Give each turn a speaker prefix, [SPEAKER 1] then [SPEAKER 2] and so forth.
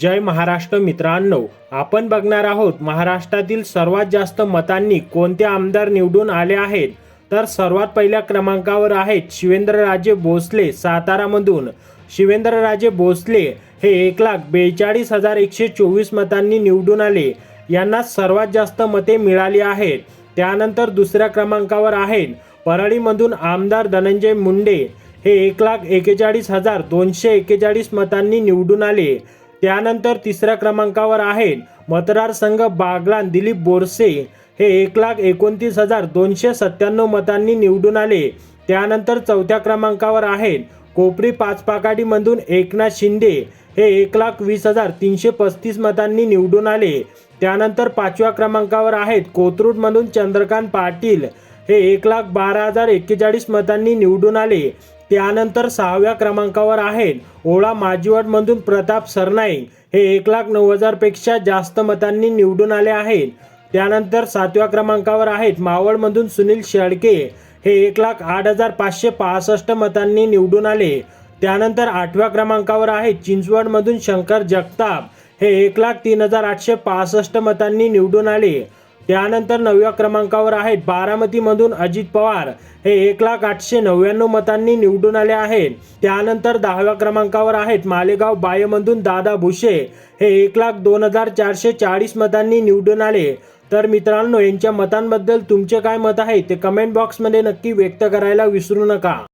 [SPEAKER 1] जय महाराष्ट्र मित्रांनो आपण बघणार आहोत महाराष्ट्रातील सर्वात जास्त मतांनी कोणते आमदार निवडून आले आहेत? तर सर्वात पहिल्या क्रमांकावर आहेत शिवेंद्रराजे भोसले सातारामधून. शिवेंद्रराजे भोसले हे एक लाख बेचाळीस हजार एकशे चोवीस मतांनी निवडून आले. यांना सर्वात जास्त मते मिळाली आहेत. त्यानंतर दुसऱ्या क्रमांकावर आहेत परळीमधून आमदार धनंजय मुंडे. हे एक लाख एकेचाळीस हजार दोनशे एकेचाळीस मतांनी निवडून आले. त्यानंतर तिसऱ्या क्रमांकावर आहेत मतदारसंघ बागलान दिलीप बोरसे. हे एक लाख एकोणतीस हजार दोनशे सत्त्याण्णव मतांनी निवडून आले. त्यानंतर चौथ्या क्रमांकावर आहेत कोपरी पाचपाकाडीमधून एकनाथ शिंदे. हे एक लाख वीस हजार तीनशे पस्तीस मतांनी निवडून आले. त्यानंतर पाचव्या क्रमांकावर आहेत कोथरूडमधून चंद्रकांत पाटील. हे एक लाख बारा हजार एक्केचाळीस मतांनी निवडून आले. त्यानंतर सहाव्या क्रमांकावर आहेत. ओळा माजीवडमधून प्रताप सरनाईक. हे एक लाख नऊ हजारपेक्षा जास्त मतांनी निवडून आले आहेत. त्यानंतर सातव्या क्रमांकावर आहेत मावळमधून सुनील शेळके. हे एक लाख आठ हजार पाचशे पासष्ट मतांनी निवडून आले. त्यानंतर आठव्या क्रमांकावर आहेत चिंचवडमधून शंकर जगताप. हे एक लाख तीन हजार आठशे पासष्ट मतांनी निवडून आले. त्यानंतर नवव्या क्रमांकावर आहेत बारामतीमधून अजित पवार. हे एक लाख आठशे नव्याण्णव मतांनी निवडून आले आहेत. त्यानंतर दहाव्या क्रमांकावर आहेत मालेगाव बायमधून दादा भुसे. हे एक लाख दोन हजार चारशे चाळीस मतांनी निवडून आले. तर मित्रांनो यांच्या मतांबद्दल तुमचे काय मत आहे ते कमेंट बॉक्समध्ये नक्की व्यक्त करायला विसरू नका.